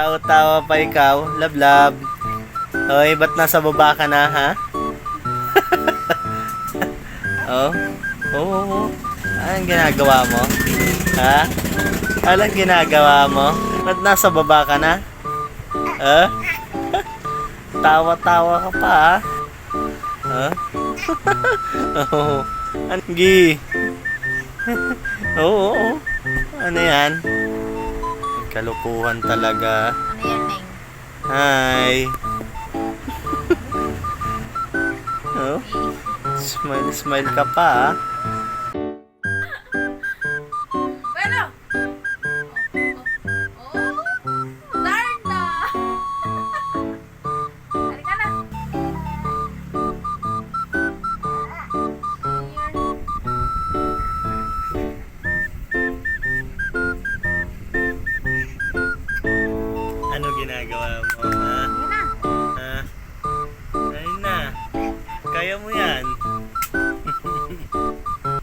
Tawa-tawa pa ikaw. Love-love. Hoy, ba't nasa baba ka na, ha? oh? Oo, oh, oh, Anong ginagawa mo? Ha? Anong ginagawa mo? Ba't nasa baba ka na? Ha? Tawa-tawa ka pa, ha? Ha? Oo. Anggi. Oo, oo. Ano yan? Kalukuhan talaga. Ano yan, Neng? Hi. oh, smile, smile ka pa, ah. Ginagawa mo, ha? Halika na. Ha? Ayun na. Kaya mo yan.